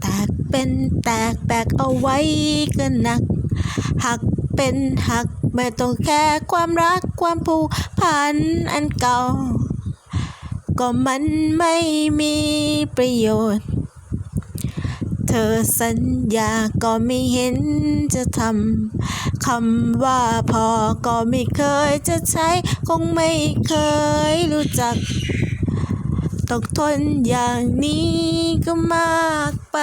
แตกเป็นแตกแบกเอาไว้ก็หนัก หักเป็นหักไม่ต้องแค่ความรักความผูกพันอันเก่า ก็มันไม่มีประโยชน์ เธอสัญญาก็ไม่เห็นจะทำคำว่าพอก็ไม่เคยจะใช้ คงไม่เคยรู้จัก ตกทนอย่างนี้ก็มากไป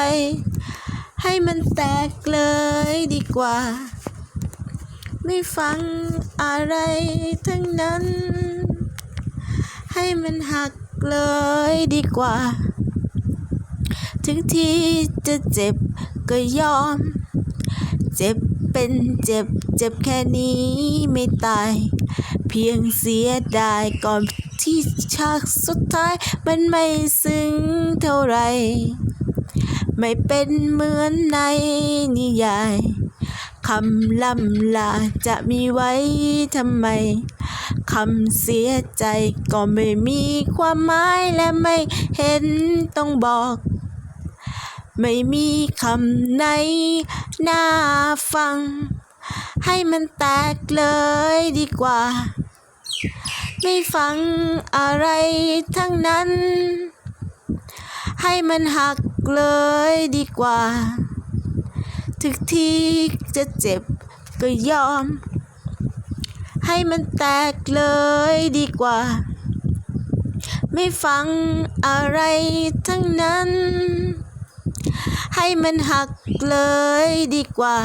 ให้มันแตกเลยดีกว่า ไม่ฟังอะไรทั้งนั้น ให้มันหักเลยดีกว่า ถึงที่จะเจ็บก็ยอม เจ็บเป็นเจ็บ เจ็บแค่นี้ไม่ตาย เพียงเสียดายก่อนที่ฉากสุดท้าย มันไม่ซึ้งเท่าไร ไม่เป็นเหมือนในนิยายคำล่ำลาจะมีไว้ทำไม คำเสียใจก็ไม่มีความหมายและไม่เห็นต้องบอก ไม่มีคำไหนน่าฟัง ให้มันแตกเลยดีกว่า ไม่ฟังอะไรทั้งนั้น ให้มันหักเลยดีกว่า ถึงที่จะเจ็บก็ยอม ให้มันแตกเลยดีกว่า ไม่ฟังอะไรทั้งนั้น ให้มันหักเลยดีกว่า